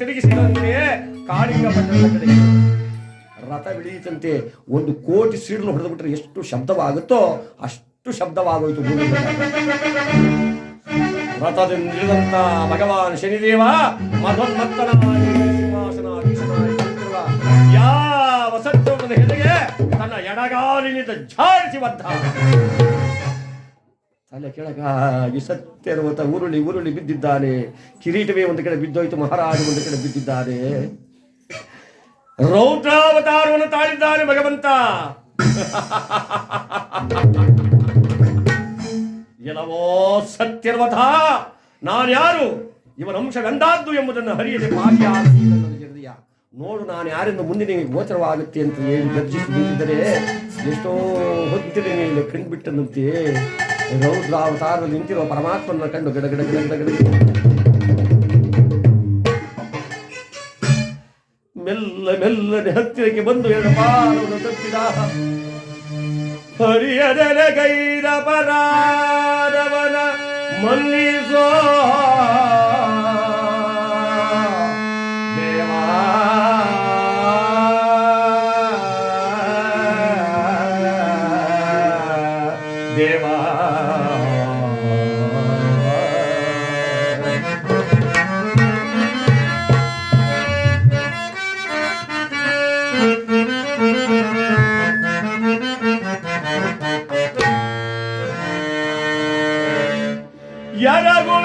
ತಿರುಗಿಸಿ ಕಾಡಿಂಗ. ರಥ ಬೆಳೆಯಿತಂತೆ. ಒಂದು ಕೋಟಿ ಸೀಡ್ಲು ಹೊಡೆದು ಬಿಟ್ಟರೆ ಎಷ್ಟು ಶಬ್ದವಾಗುತ್ತೋ ಅಷ್ಟು ಶಬ್ದವಾಗೋಯ್ತು ರಥದಿಂದಿಳಿದಂತ ಭಗವಾನ್ ಶನಿದೇವ ಮಧೋನ್ಮತ್ತನವಾಗಿ ಯಾವ ಸತ್ಯವನ್ನು ಹೆದೆಗೆ ತನ್ನ ಎಡಗಾಲಿನಿಂದ ಝಾಡಿಸಿ ಬಂದ. ತಲೆ ಕೆಳಗಾಗಿ ಸತ್ಯರ್ವತ ಉರುಳಿ ಉರುಳಿ ಬಿದ್ದಿದ್ದಾನೆ. ಕಿರೀಟವೇ ಒಂದು ಕಡೆ ಬಿದ್ದೋಯ್ತು, ಮಹಾರಾಜ ಒಂದು ಕಡೆ ಬಿದ್ದಿದ್ದಾನೆ. ರೌದ್ರಾವತಾರವನ್ನು ತಾಳಿದ್ದಾನೆ ಭಗವಂತ. ಎಲ್ಲವೋ ಸತ್ಯರ್ವಥ ನಾನ್ಯಾರು ಇವನ ಅಂಶ ಗಂಧಾದ್ದು ಎಂಬುದನ್ನು ಹರಿಯದೆ ಹೃದಯ ನೋಡು ನಾನು ಯಾರಿಂದ ಮುಂದೆ ನಿಮಗೆ ಗೋಚರವಾಗುತ್ತೆ ಅಂತ ಹೇಳಿ ಗರ್ಜಿಸಿ ನಿಂತಿದ್ದರೆ ಎಷ್ಟೋ ಹೊತ್ತಿನ ಮೇಲೆ ಕಂಡುಬಿಟ್ಟನಂತೆ ರೌದ್ರಾವತಾರದಲ್ಲಿ ನಿಂತಿರುವ ಪರಮಾತ್ಮನ ಕಂಡು ಗಿಡ ಗಿಡ ಗಿಡ ಗಿಡ ಮೆಲ್ಲ, ಮೆಲ್ಲನೆ ಹತ್ತಿರಕ್ಕೆ ಬಂದು ಎರಡು ಪಾಲವನ್ನು ತಪ್ಪಿದ. ಹರಿಯದನ ಗೈರ ಪರಾರವನ ಮನ್ನಿಸೋ ಎರಗುವೆನು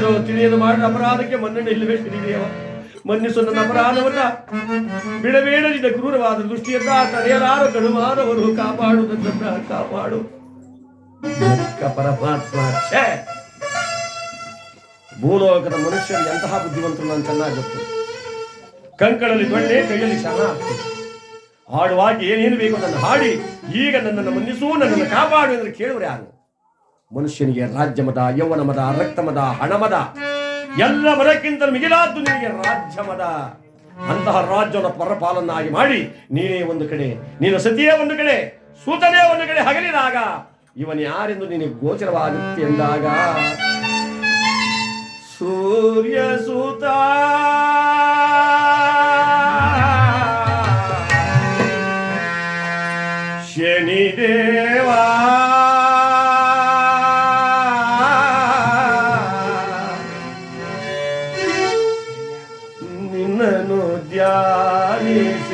ತಿಳಿದೋ ತಿಳಿಯದು ಮಾಡಿದ ಅಪರಾಧಕ್ಕೆ ಮನ್ನಣೆ ಇಲ್ಲವೇ ಶ್ರೀದೇವ ಮನ್ನಿಸು ನನ್ನ ಅಪರಾಧವನ್ನ. ಬಿಡಬೇಡ ನಿನ್ನ ಕ್ರೂರವಾದ ದೃಷ್ಟಿಯನ್ನ ತಡೆಯಲಾರ ಗಡುವಾರವರು ಕಾಪಾಡು. ನನ್ನ ಕಾಪಾಡು ಪರಮಾತ್ಮ ಭೂಲೋಕದ ಮನುಷ್ಯರು ಎಂತಹ ಬುದ್ಧಿವಂತರು ನಾನು ಚೆನ್ನಾಗಿ ಗೊತ್ತು. ಕಂಕಳಲ್ಲಿ ದೊಡ್ಡೆ ಕೈಯಲ್ಲಿ ಶನ ಹಾಡುವಾಗಿ ಏನೇನು ಬೇಕು ನನ್ನ ಹಾಡಿ, ಈಗ ನನ್ನನ್ನು ಮನ್ನಿಸು, ನನ್ನನ್ನು ಕಾಪಾಡು ಎಂದು ಕೇಳುವರು ಯಾರು? ಮನುಷ್ಯನಿಗೆ ರಾಜ್ಯಮದ, ಯೌವನಮದ ಯೌವನ ಮದ ರಕ್ತ ಮದ ಹಣ ಮದ ಎಲ್ಲ ಮದಕ್ಕಿಂತ ಮಿಗಿಲಾದ್ದು ನಿನಗೆ ರಾಜ್ಯಮದ. ಅಂತಹ ರಾಜ್ಯವನ್ನು ಪರಪಾಲನ್ನಾಗಿ ಮಾಡಿ ನೀನೇ ಒಂದು ಕಡೆ, ನೀನು ಸತಿಯೇ ಒಂದು ಕಡೆ, ಸೂತನೇ ಒಂದು ಕಡೆ ಹಗಲಿದಾಗ ಇವನು ಯಾರೆಂದು ನಿನಗೆ ಗೋಚರವಾಗುತ್ತೆ ಎಂದಾಗ ಸೂರ್ಯ ಸೂತ no, no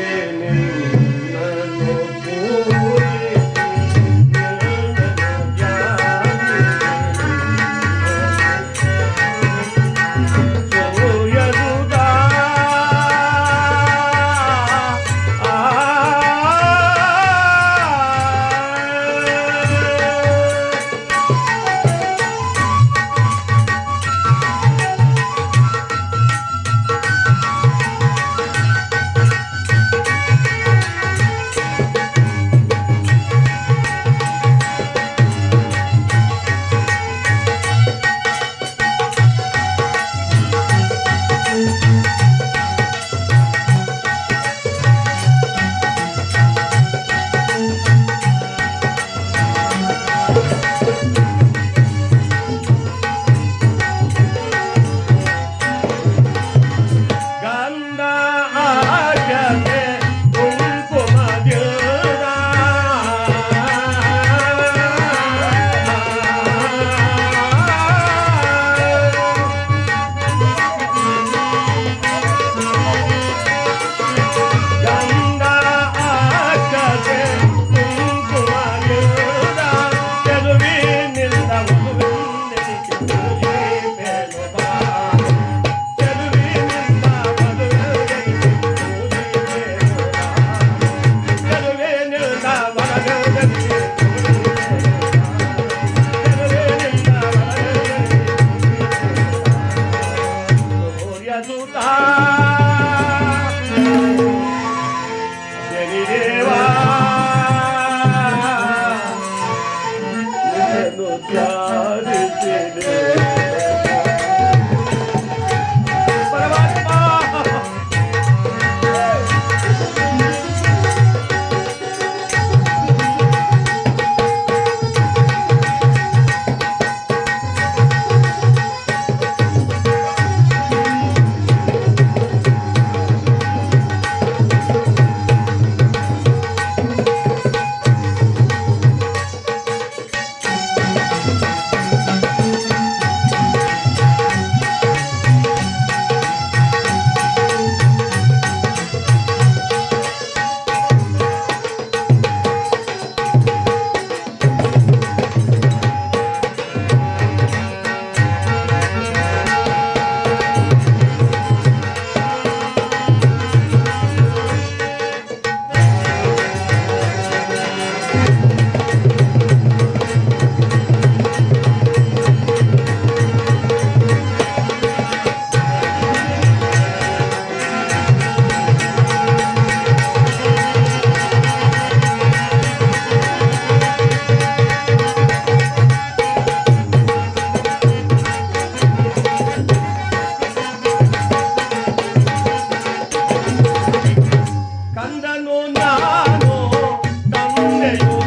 తండాను తండయో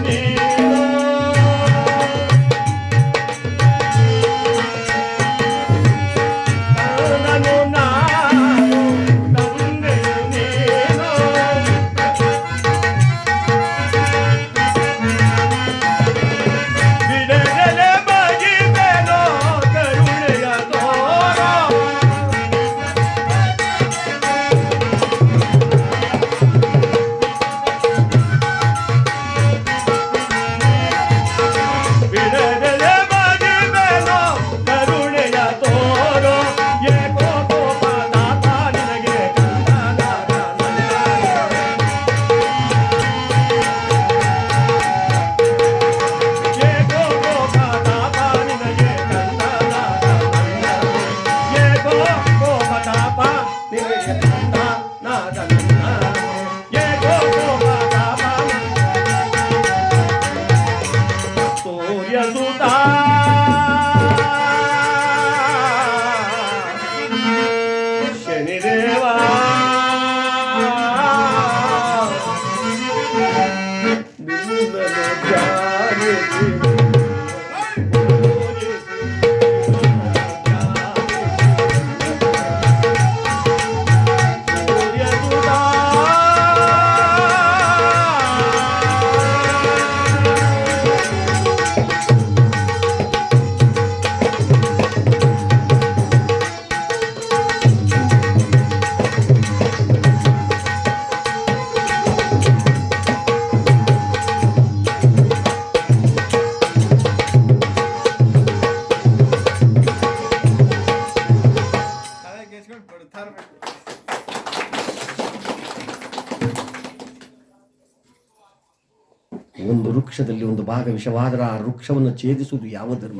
ಒಂದು ವೃಕ್ಷದಲ್ಲಿ ಒಂದು ಭಾಗ ವಿಷವಾದರೆ ಆ ವೃಕ್ಷವನ್ನು ಛೇದಿಸುವುದು ಯಾವ ಧರ್ಮ?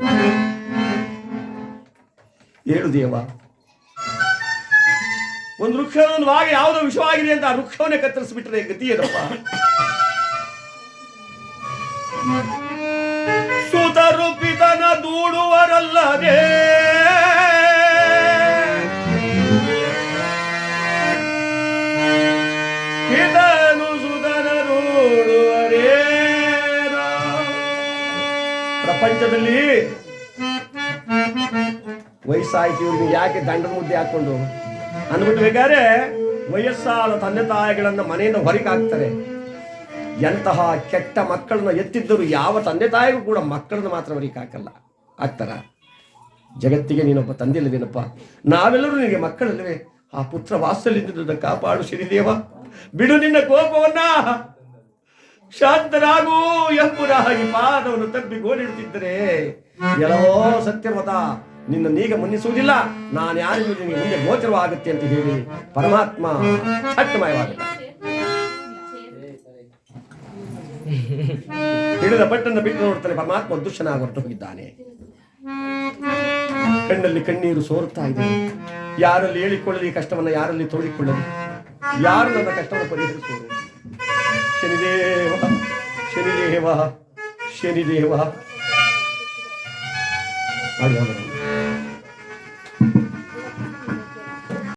ಹೇಳು ದೇವ. ಒಂದು ವೃಕ್ಷದ ಒಂದು ಭಾಗ ಯಾವುದೋ ವಿಷವಾಗಿದೆ ಅಂತ ಆ ವೃಕ್ಷವನ್ನೇ ಕತ್ತರಿಸಿಬಿಟ್ರೆ ಗತಿ ಏನಪ್ಪ ವಯಸ್ಸಾಯ್ತು ಇವ್ರಿಗೆ ಯಾಕೆ ದಂಡದ ಮುದ್ದೆ ಹಾಕೊಂಡು ಅಂದ್ಬಿಟ್ಟು ಬೇಕಾದ್ರೆ ವಯಸ್ಸಾದ ತಂದೆ ತಾಯಿಗಳನ್ನ ಮನೆಯಿಂದ ಹೊರಗೆ ಹಾಕ್ತಾರೆ. ಎಂತಹ ಕೆಟ್ಟ ಮಕ್ಕಳನ್ನ ಎತ್ತಿದ್ದರು ಯಾವ ತಂದೆ ತಾಯಿಗೂ ಕೂಡ ಮಕ್ಕಳನ್ನ ಮಾತ್ರ ಹೊರಗೆ ಹಾಕಲ್ಲ. ಆಗ್ತಾರ? ಜಗತ್ತಿಗೆ ನೀನೊಬ್ಬ ತಂದೆ ಇಲ್ಲದೇನಪ್ಪ ನಾವೆಲ್ಲರೂ ನಿನಗೆ ಮಕ್ಕಳಲ್ಲವೇ ಆ ಪುತ್ರ ವಾತ್ಸಲ್ಯದಿಂದ ಕಾಪಾಡು ಶ್ರೀದೇವ. ಬಿಡು ನಿನ್ನ ಕೋಪವನ್ನ. ಶಾಂತರಾಗು ಎಂಬುದಾಗಿ ಪಾದವನ್ನು ತಪ್ಪಿ ಗೋಳಿಡುತ್ತಿದ್ದರೆ ಎಲ್ಲೋ ಸತ್ಯಮತ ನಿನ್ನ ನೀಗ ಮನ್ನಿಸುವುದಿಲ್ಲ. ನಾನು ಯಾರಿಗೂ ನಿನಗೆ ಮುಂದೆ ಗೋಚರವಾಗುತ್ತೆ ಅಂತ ಹೇಳಿ ಪರಮಾತ್ಮ ಥಟ್ಟಮಯವಾಗಿದೆ ಹಿಡಿದ ಪಟ್ಟನ್ನು ಬಿಟ್ಟು ನೋಡ್ತಾನೆ ಪರಮಾತ್ಮ ದುಷ್ಟನಾಗಿ ಹೊರಟು ಹೋಗಿದ್ದಾನೆ ಕಣ್ಣಲ್ಲಿ ಕಣ್ಣೀರು ಸೋರುತ್ತಾ ಇದೆ. ಯಾರಲ್ಲಿ ಹೇಳಿಕೊಳ್ಳಲಿ ಕಷ್ಟವನ್ನ ಯಾರಲ್ಲಿ ತೋಡಿಕೊಳ್ಳಲಿ. ಯಾರು ನನ್ನ ಕಷ್ಟವನ್ನು ಪರಿಹರಿಸುವರು? ಶನಿದೇವ ಶನಿದೇವ ಶನಿದೇವ.